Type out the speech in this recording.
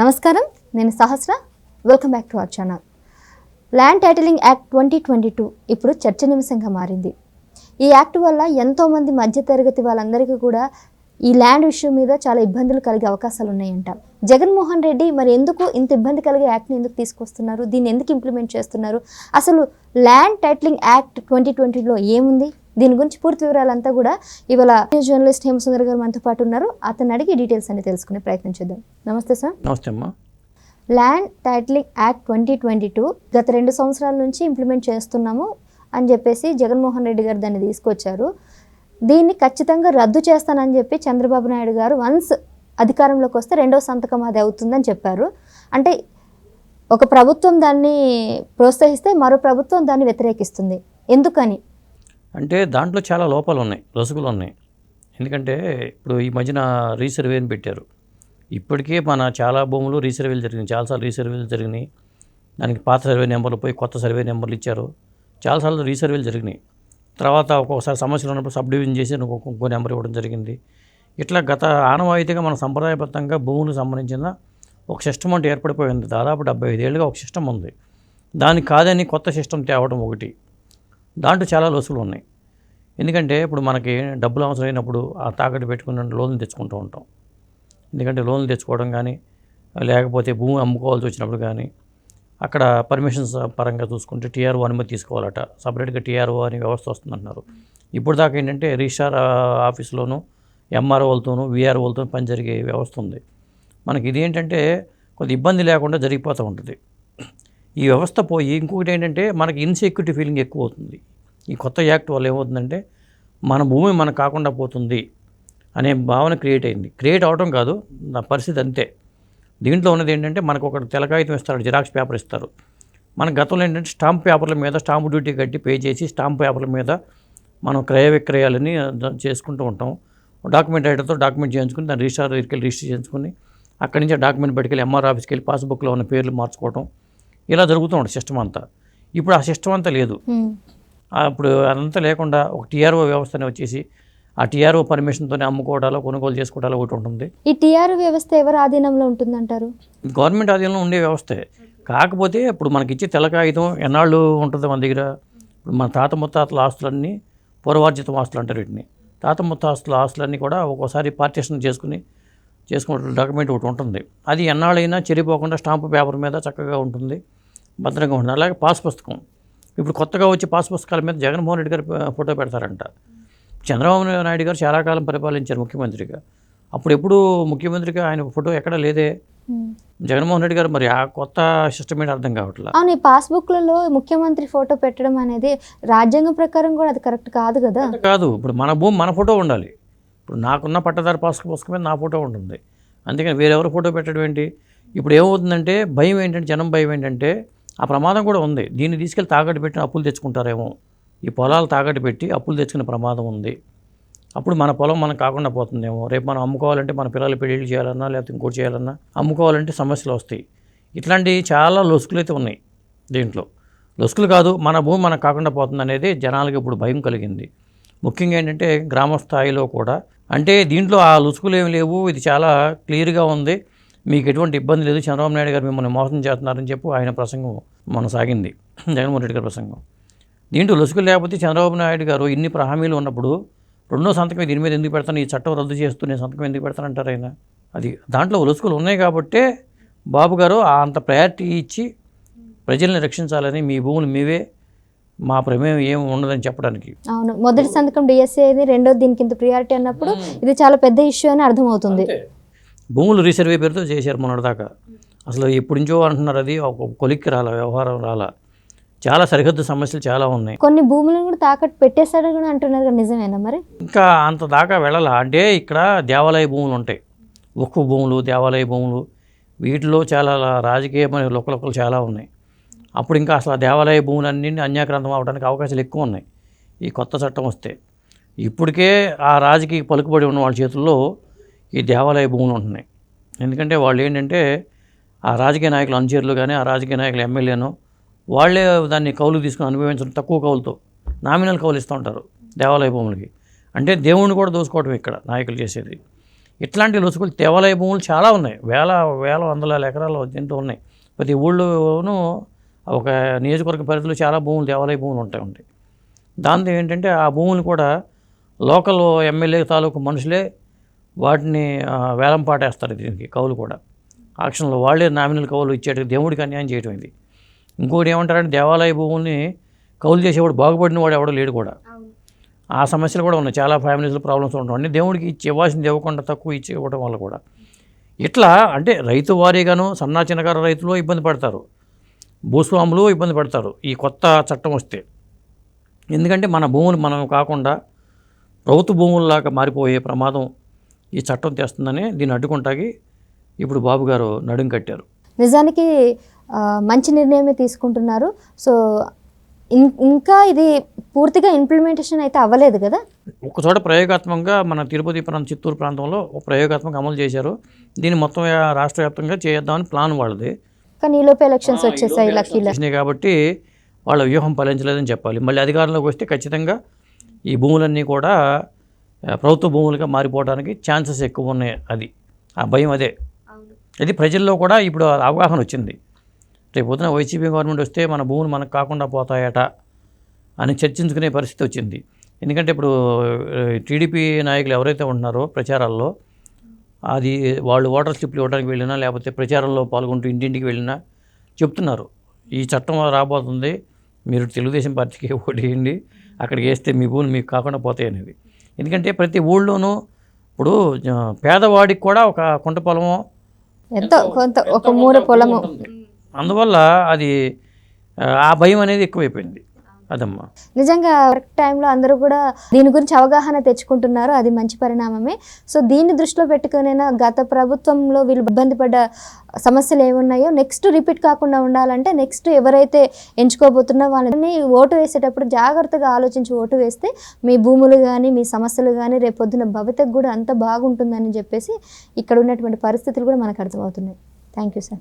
నమస్కారం నేను Sahasra. Welcome back to our channel land titling act twenty twenty two ఇప్పుడు చర్చనీయాంశంగా మారింది. ఈ యాక్ట్ వల్ల ఎంతోమంది మధ్యతరగతి వాళ్ళందరికీ కూడా ఈ ల్యాండ్ విషయం మీద చాలా ఇబ్బందులు కలిగే అవకాశాలు ఉన్నాయంట. జగన్మోహన్ రెడ్డి మరి ఎందుకు ఇంత ఇబ్బంది కలిగే యాక్ట్ని ఎందుకు తీసుకొస్తున్నారు? దీన్ని ఎందుకు ఇంప్లిమెంట్ చేస్తున్నారు? అసలు ల్యాండ్ టైటిలింగ్ యాక్ట్ ట్వంటీ ట్వంటీలో ఏముంది? దీని గురించి పూర్తి వివరాలంతా కూడా ఇవాళ జర్నలిస్ట్ హేమసుందర్ గారు మనతో పాటు ఉన్నారు. అతన్ని అడిగి డీటెయిల్స్ అన్ని తెలుసుకునే ప్రయత్నం చేద్దాం. నమస్తే సార్. నమస్తే అమ్మా. Land titling act twenty twenty two గత రెండు సంవత్సరాల నుంచి ఇంప్లిమెంట్ చేస్తున్నాము అని చెప్పేసి జగన్మోహన్ రెడ్డి గారు దాన్ని తీసుకొచ్చారు. దీన్ని ఖచ్చితంగా రద్దు చేస్తానని చెప్పి చంద్రబాబు నాయుడు గారు వన్స్ అధికారంలోకి వస్తే రెండో సంతకం అది అవుతుందని చెప్పారు. అంటే ఒక ప్రభుత్వం దాన్ని ప్రోత్సహిస్తే మరో ప్రభుత్వం దాన్ని వ్యతిరేకిస్తుంది. ఎందుకని? అంటే దాంట్లో చాలా లోపాలు ఉన్నాయి లొసుగులు ఉన్నాయి ఎందుకంటే ఇప్పుడు ఈ మధ్యన రీసర్వేని పెట్టారు. ఇప్పటికే మన చాలా భూములు రీసర్వేలు జరిగినాయి. చాలాసార్లు రీసర్వేలు జరిగినాయి. దానికి పాత సర్వే నెంబర్లు పోయి కొత్త సర్వే నెంబర్లు ఇచ్చారు. చాలాసార్లు రీసర్వేలు జరిగినాయి. తర్వాత ఒక్కొక్కసారి సమస్యలు ఉన్నప్పుడు సబ్ డివిజన్ చేసి ఇంకో నెంబర్ ఇవ్వడం జరిగింది. ఇట్లా గత ఆనవాయితీగా మన సంప్రదాయబద్ధంగా భూములకు సంబంధించిన ఒక సిస్టమ్ అంటే ఏర్పడిపోయింది. దాదాపు డెబ్బై ఐదేళ్ళుగా ఒక సిస్టమ్ ఉంది. దానికి కాదని కొత్త సిస్టమ్ తేవడం ఒకటి. దాంట్లో చాలా లొసులు ఉన్నాయి. ఎందుకంటే ఇప్పుడు మనకి డబ్బులు అవసరమైనప్పుడు ఆ తాకట్టు పెట్టుకున్న లోన్లు తెచ్చుకుంటూ ఉంటాం. ఎందుకంటే లోన్లు తెచ్చుకోవడం కానీ లేకపోతే భూమి అమ్ముకోవాల్సి వచ్చినప్పుడు కానీ అక్కడ పర్మిషన్స్ పరంగా చూసుకుంటే టీఆర్ఓ అనుమతి తీసుకోవాలట. సపరేట్గా టీఆర్ఓ అనే వ్యవస్థ వస్తుందంటున్నారు. ఇప్పుడు దాకా ఏంటంటే రిజిస్టార్ ఆఫీస్లోనూ ఆఫీస్లోను ఎంఆర్ఓలతోనూ వీఆర్ఓలతో పని జరిగే వ్యవస్థ ఉంది. మనకి ఇది ఏంటంటే కొద్ది ఇబ్బంది లేకుండా జరిగిపోతూ ఉంటుంది. ఈ వ్యవస్థ పోయి ఇంకొకటి ఏంటంటే మనకి ఇన్సెక్యూరిటీ ఫీలింగ్ ఎక్కువ అవుతుంది ఈ కొత్త యాక్ట్ వల్ల ఏమవుతుందంటే మన భూమి మనకు కాకుండా పోతుంది అనే భావన క్రియేట్ అయింది. క్రియేట్ అవడం కాదు నా పరిస్థితి అంతే. దీంట్లో ఉన్నది ఏంటంటే మనకు ఒక తెలకాగితం ఇస్తారు జిరాక్స్ పేపర్ ఇస్తారు. మన గతంలో ఏంటంటే స్టాంప్ పేపర్ల మీద స్టాంప్ డ్యూటీ కట్టి పే చేసి స్టాంప్ పేపర్ల మీద మనం క్రయ విక్రయాలని చేసుకుంటూ ఉంటాం. డాక్యుమెంట్ రైటర్తో డాక్యుమెంట్ చేయించుకుని దాన్ని రిజిస్టర్ దగ్గరికి వెళ్ళి రిజిస్టర్ చేయించుకుని అక్కడి నుంచి ఆ డాక్యుమెంట్ పట్టుకెళ్ళి ఎంఆర్ ఆఫీస్కి వెళ్ళి పాస్బుక్లో ఉన్న పేర్లు మార్చుకోవడం ఇలా జరుగుతూ ఉంటుంది సిస్టమ్ అంతా. ఇప్పుడు ఆ సిస్టమ్ అంతా లేదు. ఇప్పుడు అదంతా లేకుండా ఒక టీఆర్ఓ వ్యవస్థనే వచ్చేసి ఆ టీఆర్ఓ పర్మిషన్తోనే అమ్ముకోవడాలో కొనుగోలు చేసుకోవడాలో ఒకటి ఉంటుంది. ఈ టీఆర్ వ్యవస్థ ఎవరి ఆధీనంలో ఉంటుందంటారు? గవర్నమెంట్ ఆధీనంలో ఉండే వ్యవస్థే. కాకపోతే ఇప్పుడు మనకి ఇచ్చే తెలకాగితం ఎన్నాళ్ళు ఉంటుంది మన దగ్గర? ఇప్పుడు మన తాత ముత్తాతల ఆస్తులన్నీ పూర్వార్జిత ఆస్తులు అంటారు వీటిని. తాత ముత్తాస్తుల ఆస్తులన్నీ కూడా ఒక్కోసారి పార్టీషన్ చేసుకుని చేసుకున్న డాక్యుమెంట్ ఒకటి ఉంటుంది. అది ఎన్నాళ్ళైనా చెరిపోకుండా స్టాంపు పేపర్ మీద చక్కగా ఉంటుంది. భద్రంగా ఉంటుంది అలాగే పాస్ పుస్తకం. ఇప్పుడు కొత్తగా వచ్చే పాస్ పుస్తకాల మీద జగన్మోహన్ రెడ్డి గారు ఫోటో పెడతారంట. చంద్రబాబు నాయుడు గారు చాలా కాలం పరిపాలించారు ముఖ్యమంత్రిగా. అప్పుడు ఎప్పుడు ముఖ్యమంత్రిగా ఆయన ఫోటో ఎక్కడ లేదే. జగన్మోహన్ రెడ్డి గారు మరి ఆ కొత్త సిస్టమ్ ఏంటి అర్థం కావట్లా? అవును ఈ పాస్బుక్లలో ముఖ్యమంత్రి ఫోటో పెట్టడం అనేది రాజ్యాంగం ప్రకారం కూడా అది కరెక్ట్ కాదు కదా? కాదు. ఇప్పుడు మన భూమి మన ఫోటో ఉండాలి. ఇప్పుడు నాకున్న పట్టదారు పాస్ పుస్తకం మీద నా ఫోటో ఉంటుంది. అందుకని వేరెవరు ఫోటో పెట్టడం ఏంటి? ఇప్పుడు ఏమవుతుందంటే భయం ఏంటంటే జనం భయం ఏంటంటే ఆ ప్రమాదం కూడా ఉంది. దీన్ని తీసుకెళ్ళి తాకట్టు పెట్టిన అప్పులు తెచ్చుకుంటారేమో. ఈ పొలాలు తాకట్టు పెట్టి అప్పులు తెచ్చుకునే ప్రమాదం ఉంది. అప్పుడు మన పొలం మనకు కాకుండా పోతుందేమో. రేపు మనం అమ్ముకోవాలంటే మన పిల్లలు పెళ్ళిళ్ళు చేయాలన్నా లేకపోతే ఇంకోటి చేయాలన్నా అమ్ముకోవాలంటే సమస్యలు వస్తాయి. ఇట్లాంటి చాలా లొసుకులు అయితే ఉన్నాయి దీంట్లో. లొసుకులు కాదు మన భూమి మనకు కాకుండా పోతుంది అనేది జనాలకు ఇప్పుడు భయం కలిగింది. ముఖ్యంగా ఏంటంటే గ్రామ స్థాయిలో కూడా అంటే దీంట్లో ఆ లొసుకులు ఏమి లేవు. ఇది చాలా క్లియర్గా ఉంది. మీకు ఎటువంటి ఇబ్బంది లేదు. చంద్రబాబు నాయుడు గారు మిమ్మల్ని మోసం చేస్తున్నారని చెప్పి ఆయన ప్రసంగం మన సాగింది జగన్మోహన్ రెడ్డి గారి ప్రసంగం. దీంట్లో లొసుగులు లేకపోతే చంద్రబాబు నాయుడు గారు ఇన్ని ప్ర- హామీలు ఉన్నప్పుడు రెండో సంతకం దీని మీద ఎందుకు పెడతాను ఈ చట్టం రద్దు చేస్తూ నేను సంతకం ఎందుకు పెడతానంటారు ఆయన? అది దాంట్లో లొసుగులు ఉన్నాయి కాబట్టే బాబు గారు ఆ అంత ప్రయారిటీ ఇచ్చి ప్రజల్ని రక్షించాలని మీ భూములు మీవే మా ప్రమేయం ఏం ఉండదని చెప్పడానికి. అవును. మొదటి సంతకం డిఎస్ఏ రెండో దీనికి ఇంత ప్రియారిటీ అన్నప్పుడు ఇది చాలా పెద్ద ఇష్యూ అని అర్థమవుతుంది. భూములు రీసర్వే పేరుతో చేశారు మొన్నటిదాకా. అసలు ఎప్పటి నుంచో అంటున్నారు అది ఒక కొలిక్కి రాలా వ్యవహారం రాలా. చాలా సరిహద్దు సమస్యలు చాలా ఉన్నాయి. కొన్ని భూములను కూడా తాకట్టు పెట్టేశారని కూడా అంటున్నారు నిజమేనా మరి? ఇంకా అంత దాకా వెళ్ళాలా? అంటే ఇక్కడ దేవాలయ భూములు ఉంటాయి. ఉక్కు భూములు దేవాలయ భూములు వీటిలో చాలా రాజకీయమైన లొక్కలొక్కలు చాలా ఉన్నాయి. అప్పుడు ఇంకా అసలు ఆ దేవాలయ భూములన్నీ అన్యాక్రాంతం అవడానికి అవకాశాలు ఎక్కువ ఉన్నాయి. ఈ కొత్త చట్టం వస్తే. ఇప్పటికే ఆ రాజకీయ పలుకుబడి ఉన్న వాళ్ళ చేతుల్లో ఈ దేవాలయ భూములు ఉంటున్నాయి. ఎందుకంటే వాళ్ళు ఏంటంటే ఆ రాజకీయ నాయకులు అనుచరులు కానీ ఆ రాజకీయ నాయకులు ఎమ్మెల్యేను వాళ్ళే దాన్ని కౌలు తీసుకుని అనుభవించడం తక్కువ కౌలుతో నామినల్ కౌలు ఇస్తూ ఉంటారు దేవాలయ భూములకి. అంటే దేవుణ్ణి కూడా దోసుకోవడం ఇక్కడ నాయకులు చేసేది. ఇట్లాంటి లొసుకులు దేవాలయ భూములు చాలా ఉన్నాయి. వేల వేల వందల ఎకరాలు దీంట్లో ఉన్నాయి. ప్రతి ఊళ్ళోనూ ఒక నియోజకవర్గ పరిధిలో చాలా భూములు దేవాలయ భూములు ఉంటాయి ఉంటాయి. దాంతో ఏంటంటే ఆ భూములు కూడా లోకల్ ఎమ్మెల్యే తాలూకు మనుషులే వాటిని వేలం పాటేస్తారు దీనికి కౌలు కూడా. ఆక్షన్లో వాళ్ళే నామినల్ కౌలు ఇచ్చేట దేవుడికి అన్యాయం చేయడం ఇది. ఇంకోటి ఏమంటారంటే దేవాలయ భూముల్ని కౌలు చేసేవాడు బాగుపడిన వాడు ఎవడో లేడు కూడా. ఆ సమస్యలు కూడా ఉన్నాయి. చాలా ఫ్యామిలీస్లో ప్రాబ్లమ్స్ ఉంటాయి దేవుడికి ఇచ్చి ఇవ్వాల్సింది ఇవ్వకుండా తక్కువ ఇచ్చి ఇవ్వడం వల్ల కూడా. ఇట్లా అంటే రైతు వారీగాను సన్నా చిన్నకారు రైతులు ఇబ్బంది పడతారు. భూస్వాములు ఇబ్బంది పడతారు. ఈ కొత్త చట్టం వస్తే. ఎందుకంటే మన భూములు మనం కాకుండా ప్రభుత్వ భూముల్లాగా మారిపోయే ప్రమాదం ఈ చట్టం తెస్తుందని దీన్ని అడ్డుకుంటాకి ఇప్పుడు బాబు గారు నడుం కట్టారు. నిజానికి మంచి నిర్ణయమే తీసుకుంటున్నారు. సో ఇంకా ఇది పూర్తిగా ఇంప్లిమెంటేషన్ అయితే అవ్వలేదు కదా? ఒక చోట ప్రయోగాత్మకంగా మన తిరుపతి ప్రాంతం చిత్తూరు ప్రాంతంలో ఒక ప్రయోగాత్మకంగా అమలు చేశారు. దీన్ని మొత్తం రాష్ట్ర వ్యాప్తంగా చేద్దామని ప్లాన్ వాళ్ళది. కానీ ఈలోపు ఎలక్షన్స్ వచ్చేసాయి లక్కీలో కాబట్టి వాళ్ళ వ్యూహం ఫలించలేదని చెప్పాలి. మళ్ళీ అధికారంలోకి వస్తే ఖచ్చితంగా ఈ భూములన్నీ కూడా ప్రభుత్వ భూములుగా మారిపోవడానికి ఛాన్సెస్ ఎక్కువ ఉన్నాయి అది. ఆ భయం అదే. అది ప్రజల్లో కూడా ఇప్పుడు అవగాహన వచ్చింది. రేపు పొద్దున వైసీపీ గవర్నమెంట్ వస్తే మన భూములు మనకు కాకుండా పోతాయట అని చర్చించుకునే పరిస్థితి వచ్చింది. ఎందుకంటే ఇప్పుడు టీడీపీ నాయకులు ఎవరైతే ఉంటున్నారో ప్రచారాల్లో అది వాళ్ళు ఓటర్ స్లిప్లు ఇవ్వడానికి వెళ్ళినా లేకపోతే ప్రచారంలో పాల్గొంటూ ఇంటింటికి వెళ్ళినా చెప్తున్నారు. ఈ చట్టం రాబోతుంది. మీరు తెలుగుదేశం పార్టీకి ఓటేయండి అక్కడికి వేస్తే మీ భూములు మీకు కాకుండా పోతాయి అనేది ఎందుకంటే ప్రతి ఊళ్ళోనూ ఇప్పుడు పేదవాడికి కూడా ఒక కుంట పొలమో. ఎంతో కొంత ఒక మూడు పొలము. అందువల్ల అది ఆ భయం అనేది ఎక్కువైపోయింది. అదమ్మా. నిజంగా కరెక్ట్ టైంలో అందరూ కూడా దీని గురించి అవగాహన తెచ్చుకుంటున్నారు. అది మంచి పరిణామమే. సో దీన్ని దృష్టిలో పెట్టుకునైనా గత ప్రభుత్వంలో వీళ్ళు ఇబ్బంది పడ్డ సమస్యలు ఏమున్నాయో నెక్స్ట్ రిపీట్ కాకుండా ఉండాలంటే నెక్స్ట్ ఎవరైతే ఎంచుకోబోతున్నా వాళ్ళని ఓటు వేసేటప్పుడు జాగ్రత్తగా ఆలోచించి ఓటు వేస్తే మీ భూములు కానీ మీ సమస్యలు కానీ రేపు పొద్దున భవితకు కూడా అంత బాగుంటుందని చెప్పేసి ఇక్కడ ఉన్నటువంటి పరిస్థితులు కూడా మనకు అర్థమవుతున్నాయి. Thank you sir.